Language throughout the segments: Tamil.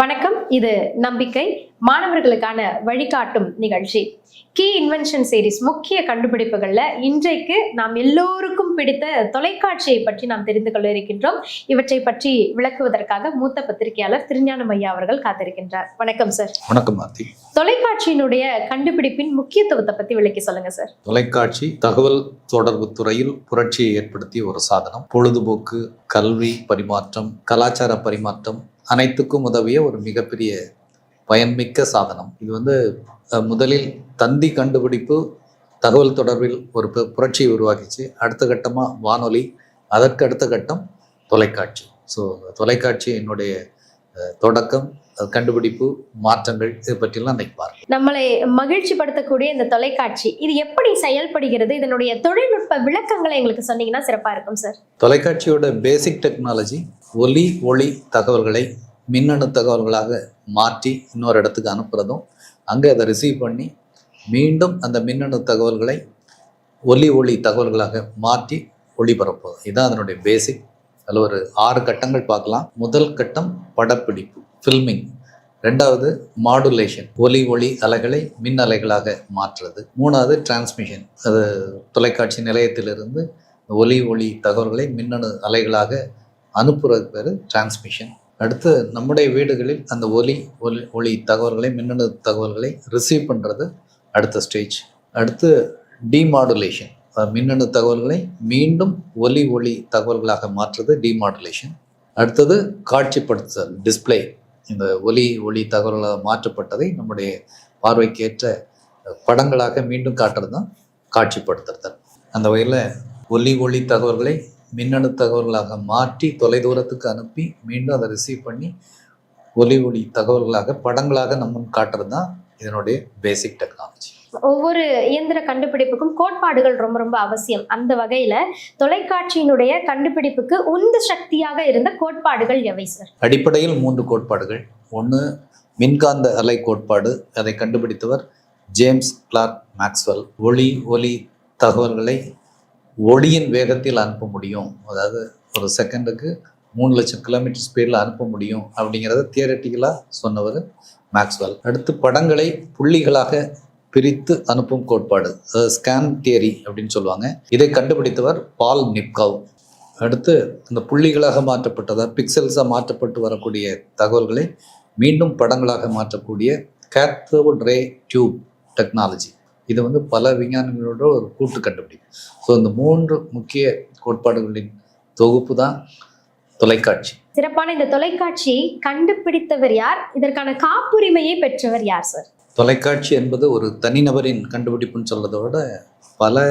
வணக்கம். இது நம்பிக்கை. மாணவர்களுக்கான வழிகாட்டும் நிகழ்ச்சி. கீ இன்வென்ஷன் சீரிஸ் முக்கிய கண்டுபிடிப்புகள்ல இன்றைக்கு நாம் எல்லோருக்கும் பிடித்த தொலைக்காட்சியை பற்றி நாம் தெரிந்து கொள்ள இருக்கின்றோம். இவற்றை பற்றி விளக்குவதற்காக மூத்த பத்திரிகையாளர் திருஞானம் ஐயா அவர்கள் காத்திருக்கின்றார். வணக்கம் சார் வணக்கம் தொலைக்காட்சியினுடைய கண்டுபிடிப்பின் முக்கியத்துவத்தை பத்தி விளக்கி சொல்லுங்க சார் தொலைக்காட்சி தகவல் தொடர்பு துறையில் புரட்சியை ஏற்படுத்திய ஒரு சாதனம். பொழுதுபோக்கு கல்வி பரிமாற்றம் கலாச்சார பரிமாற்றம் அனைத்துக்கும் உதவிய ஒரு மிகப்பெரிய பயன்மிக்க சாதனம். இது வந்து முதலில் தந்தி கண்டுபிடிப்பு தகவல் தொடர்பில் ஒரு புரட்சியை உருவாக்கிச்சு. அடுத்த கட்டமாக வானொலி அதற்கு அடுத்த கட்டம் தொலைக்காட்சி. ஸோ தொலைக்காட்சி என்னுடைய தொடக்கம் கண்டுபிடிப்பு மாற்றங்கள் இது பற்றிலாம் இன்னைக்கு பார்க்கலாம். நம்மளை மகிழ்ச்சி படுத்தக்கூடிய இந்த தொலைக்காட்சி இது எப்படி செயல்படுகிறது? இதனுடைய தொழில்நுட்ப விளக்கங்களை எங்களுக்கு சொன்னீங்கன்னா சிறப்பா இருக்கும் சார். தொலைக்காட்சியோட பேசிக் டெக்னாலஜி ஒலி ஒளி தகவல்களை மின்னணு தகவல்களாக மாற்றி இன்னொரு இடத்துக்கு அனுப்புறதும் அங்கே அதை ரிசீவ் பண்ணி மீண்டும் அந்த மின்னணு தகவல்களை ஒலி ஒளி தகவல்களாக மாற்றி ஒளிபரப்புவது இதுதான் அதனுடைய பேசிக் அதில் ஒரு ஆறு கட்டங்கள் பார்க்கலாம். முதல் கட்டம் படப்பிடிப்பு ஃபில்மிங் ரெண்டாவது மாடுலேஷன் ஒலி ஒளி அலைகளை மின் அலைகளாக மாற்றுறது. மூணாவது டிரான்ஸ்மிஷன் அது தொலைக்காட்சி நிலையத்திலிருந்து ஒலி ஒளி தகவல்களை மின்னணு அலைகளாக அனுப்புறது பேர் டிரான்ஸ்மிஷன் அடுத்து நம்முடைய வீடுகளில் அந்த ஒலி ஒலி ஒளி தகவல்களை மின்னணு தகவல்களை ரிசீவ் பண்ணுறது அடுத்த ஸ்டேஜ் அடுத்து டிமாடுலேஷன் மின்னணு தகவல்களை மீண்டும் ஒலி ஒளி தகவல்களாக மாற்றுறது டிமாடுலேஷன் அடுத்தது காட்சிப்படுத்துதல் டிஸ்ப்ளே இந்த ஒலி ஒளி தகவல்களாக மாற்றப்பட்டதை நம்முடைய பார்வைக்கேற்ற படங்களாக மீண்டும் காட்டுறது தான் காட்சிப்படுத்துதல். அந்த வகையில் ஒலி ஒளி தகவல்களை மின்னணு தகவல்களாக மாற்றி தொலைதூரத்துக்கு அனுப்பி மீண்டும் அதை ரிசீவ் பண்ணி ஒலி ஒளி தகவல்களாக படங்களாக நம்ம முன் காட்டுறது தான் இதனுடைய பேசிக் டெக்னாலஜி ஒவ்வொரு இயந்திர கண்டுபிடிப்புக்கும் கோட்பாடுகள் ரொம்ப ரொம்ப அவசியம். அந்த வகையில தொலைக்காட்சியினுடைய கண்டுபிடிப்புக்கு உந்து சக்தியாக இருந்த கோட்பாடுகள் எவை சார்? அடிப்படையில் மூன்று கோட்பாடுகள். ஒன்று மின்காந்த அலை கோட்பாடு. அதை கண்டுபிடித்தவர் ஜேம்ஸ் கிளார்க் மேக்ஸ்வெல். ஒளி ஒலி தகவல்களை ஒளியின் வேகத்தில் அனுப்ப முடியும். அதாவது ஒரு செகண்டுக்கு மூணு லட்சம் கிலோமீட்டர் ஸ்பீடில் அனுப்ப முடியும் அப்படிங்கிறத தியரட்டிக்கலாக சொன்னவர் மேக்ஸ்வெல். அடுத்து படங்களை புள்ளிகளாக பிரித்து அனுப்பும் கோட்பாடு ஸ்கேன் தியரி அப்படின்னு சொல்லுவாங்க. இதை கண்டுபிடித்தவர் பால் நிப்காவ். அடுத்து அந்த புள்ளிகளாக மாற்றப்பட்டதா பிக்சல்ஸாக மாற்றப்பட்டு வரக்கூடிய தகவல்களை மீண்டும் படங்களாக மாற்றக்கூடிய கேத்தோட் ரே டியூப் டெக்னாலஜி இது வந்து பல விஞ்ஞானிகளோட ஒரு கூட்டு கண்டுபிடிப்பு ஸோ இந்த மூன்று முக்கிய கோட்பாடுகளின் தொகுப்பு தான் தொலைக்காட்சி. சிறப்பான இந்த தொலைக்காட்சியை கண்டுபிடித்தவர் யார்? இதற்கான காப்புரிமையை பெற்றவர் யார் சார்? தொலைக்காட்சி என்பது ஒரு தனிநபரின் கண்டுபிடிப்புன்னு சொல்றதை விட பல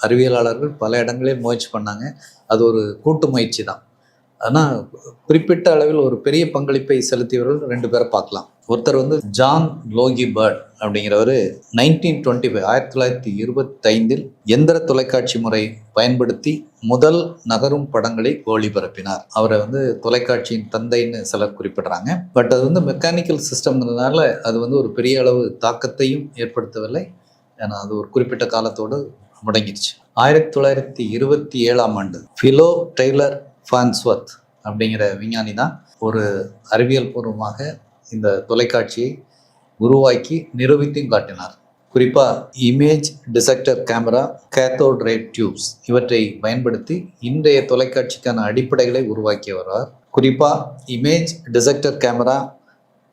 அறிவியலாளர்கள் பல இடங்களில் முயற்சி பண்ணாங்க. அது ஒரு கூட்டு முயற்சி தான். ஆனால் குறிப்பிட்ட அளவில் ஒரு பெரிய பங்களிப்பை செலுத்தியவர்கள் ரெண்டு பேரை பார்க்கலாம். ஒருத்தர் வந்து ஜான் லோகி பேர்ட் அப்படிங்கிறவர் நைன்டீன் டுவெண்ட்டி ஃபைவ் ஆயிரத்தி தொள்ளாயிரத்தி இருபத்தைந்தில் எந்திர தொலைக்காட்சி முறை பயன்படுத்தி முதல் நகரும் படங்களை ஒளிபரப்பினார். அவரை வந்து தொலைக்காட்சியின் தந்தைன்னு சிலர் குறிப்பிடுறாங்க. பட் அது வந்து மெக்கானிக்கல் சிஸ்டம்ங்கிறதுனால அது வந்து ஒரு பெரிய அளவு தாக்கத்தையும் ஏற்படுத்தவில்லை. ஏன்னா அது ஒரு குறிப்பிட்ட காலத்தோடு முடங்கிடுச்சு. ஆயிரத்தி தொள்ளாயிரத்தி இருபத்தி ஏழாம் ஆண்டு ஃபிலோ டெய்லர் ஃபான்ஸ்வர்த் அப்படிங்கிற விஞ்ஞானி தான் ஒரு அறிவியல் பூர்வமாக இந்த தொலைக்காட்சியை உருவாக்கி நிரூபித்தும் காட்டினார். குறிப்பாக image dissector camera cathode ray tubes இவற்றை பயன்படுத்தி இன்றைய தொலைக்காட்சிக்கான அடிப்படைகளை உருவாக்கி வருவார் குறிப்பாக image dissector camera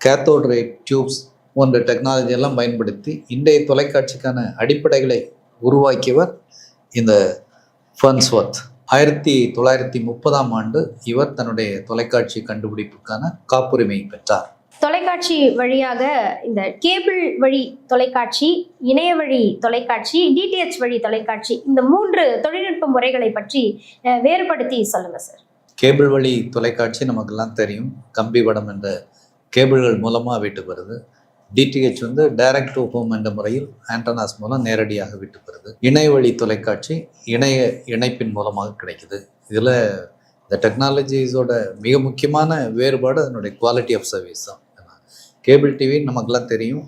cathode ray tubes போன்ற டெக்னாலஜி எல்லாம் பயன்படுத்தி இன்றைய தொலைக்காட்சிக்கான அடிப்படைகளை உருவாக்கியவர் இந்த ஃபன்ஸ்வர்த் ஆயிரத்தி தொள்ளாயிரத்தி முப்பதாம் ஆண்டு இவர் தன்னுடைய தொலைக்காட்சி கண்டுபிடிப்புக்கான காப்புரிமை பெற்றார். தொலைக்காட்சி வழியாக இந்த கேபிள் வழி தொலைக்காட்சி இணைய வழி தொலைக்காட்சி டிடிஹெச் வழி தொலைக்காட்சி இந்த மூன்று தொழில்நுட்ப முறைகளை பற்றி வேறுபடுத்தி சொல்லுங்க சார். கேபிள் வழி தொலைக்காட்சி நமக்கெல்லாம் தெரியும். கம்பி வடம் என்ற கேபிள்கள் மூலமாக வீட்டுக்கு வருது. டிடிஹெச் வந்து டைரக்ட் டு ஹோம் என்ற முறையில் ஆண்டனாஸ் மூலம் நேரடியாக விட்டு வருது இணைய வழி தொலைக்காட்சி இணைய இணைப்பின் மூலமாக கிடைக்குது. இதில் இந்த டெக்னாலஜிஸோட மிக முக்கியமான வேறுபாடு அதனுடைய குவாலிட்டி ஆஃப் சர்வீஸ் தான். கேபிள் டிவி நமக்கெல்லாம் தெரியும்.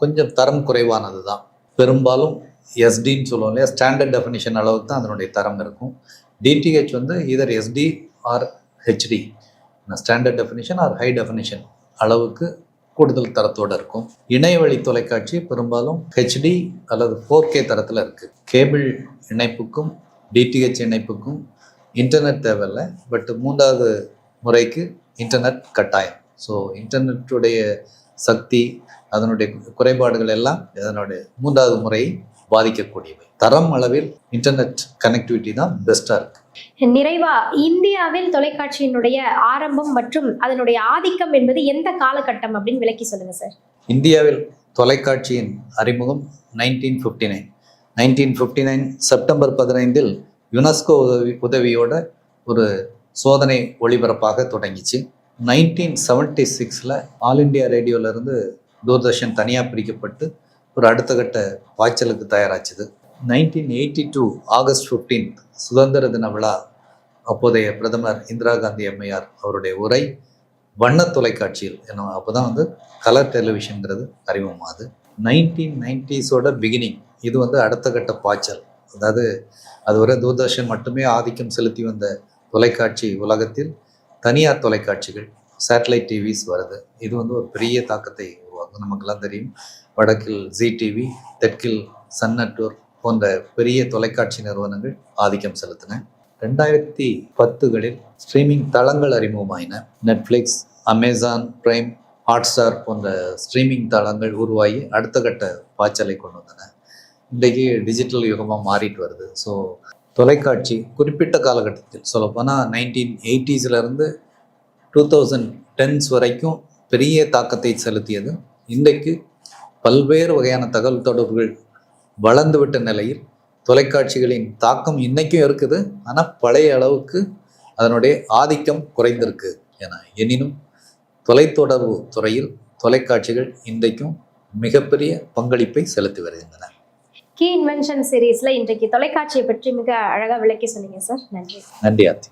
கொஞ்சம் தரம் குறைவானது தான். பெரும்பாலும் எஸ்டின்னு சொல்லுவோம் இல்லையா? ஸ்டாண்டர்ட் டெஃபினிஷன் அளவுக்கு தான் அதனுடைய தரம் இருக்கும். டிடிஹெச் வந்து either SD or HD standard definition or high definition அளவுக்கு கூடுதல் தரத்தோடு இருக்கும். இணையவழி தொலைக்காட்சி பெரும்பாலும் ஹெச்டி அல்லது ஃபோர் கே தரத்தில் இருக்குது கேபிள் இணைப்புக்கும் டிடிஹெச் இணைப்புக்கும் இன்டர்நெட் தேவையில்லை. பட் மூன்றாவது முறைக்கு இன்டர்நெட் கட்டாயம். ஸோ இன்டர்நெட்டுடைய சக்தி அதனுடைய குறைபாடுகள் எல்லாம் இதனுடைய மூன்றாவது முறையை பாதிக்கக்கூடியவை. தரம் அளவில் இன்டர்நெட் கனெக்டிவிட்டி தான் பெஸ்ட்டாக இருக்குது நிறைவா இந்தியாவில் தொலைக்காட்சியினுடைய ஆரம்பம் மற்றும் அதனுடைய ஆதிக்கம் என்பது எந்த காலகட்டம் அப்படின்னு விளக்கி சொல்லுங்க சார். இந்தியாவில் தொலைக்காட்சியின் அறிமுகம் nineteen fifty nine nineteen fifty nine September பதினைந்தில் யுனெஸ்கோ உதவி உதவியோட ஒரு சோதனை ஒளிபரப்பாக தொடங்கிச்சு. நைன்டீன் செவன்டி சிக்ஸில் ஆல் இண்டியா ரேடியோவிலேருந்து தூர்தர்ஷன் தனியாக பிரிக்கப்பட்டு ஒரு அடுத்த கட்ட பாய்ச்சலுக்கு தயாராச்சுது. Nineteen eighty two August 15th சுதந்திர தின விழா. அப்போதைய பிரதமர் இந்திரா காந்தி அம்மையார் அவருடைய உரை வண்ண தொலைக்காட்சியில். என்ன அப்போ தான் வந்து கலர் டெலிவிஷன்ங்கிறது அறிமுகமாகுது நைன்டீன் நைன்டிஸோட பிகினிங் இது வந்து அடுத்த கட்ட பாய்ச்சல். அதாவது அதுவரை தூர்தர்ஷன் மட்டுமே ஆதிக்கம் செலுத்தி வந்த தொலைக்காட்சி உலகத்தில். தனியார் தொலைக்காட்சிகள் சேட்டலைட் டிவிஸ் வருது. இது வந்து ஒரு பெரிய தாக்கத்தை உருவாக்கும். நமக்கெல்லாம் தெரியும். வடக்கில் ஜி டிவி தெற்கில் சன் நெட்ஒர்க் போன்ற பெரிய தொலைக்காட்சி நிறுவனங்கள் ஆதிக்கம் செலுத்தின. ரெண்டாயிரத்தி பத்துகளில் ஸ்ட்ரீமிங் தளங்கள் அறிமுகமாயின. நெட்ஃப்ளிக்ஸ் அமேசான் பிரைம் ஹாட்ஸ்டார் போன்ற ஸ்ட்ரீமிங் தளங்கள் உருவாகி அடுத்த கட்ட பாய்ச்சலை கொண்டு வந்தன. இன்றைக்கு டிஜிட்டல் யுகமாக மாறிட்டு வருது. ஸோ தொலைக்காட்சி குறிப்பிட்ட காலகட்டத்தில் சொல்லப்போனால் நைன்டீன் எயிட்டிஸ்லேருந்து டூ தௌசண்ட் டென்ஸ் வரைக்கும் பெரிய தாக்கத்தை செலுத்தியது. இன்றைக்கு பல்வேறு வகையான தகவல் தொடர்புகள் வளர்ந்துவிட்ட நிலையில் தொலைக்காட்சிகளின் தாக்கம் இன்னைக்கும் இருக்குது. ஆனால் பழைய அளவுக்கு அதனுடைய ஆதிக்கம் குறைந்திருக்கு என எனினும் தொலைத்தொடர்பு துறையில் தொலைக்காட்சிகள் இன்றைக்கும் மிகப்பெரிய பங்களிப்பை செலுத்தி வருகின்றன. கீ இன்வென்ஷன் சீரீஸ்ல இன்றைக்கு தொலைக்காட்சியை பற்றி மிக அழகா விளக்கி சொன்னீங்க சார். நன்றி. நன்றி ஆர்த்தி.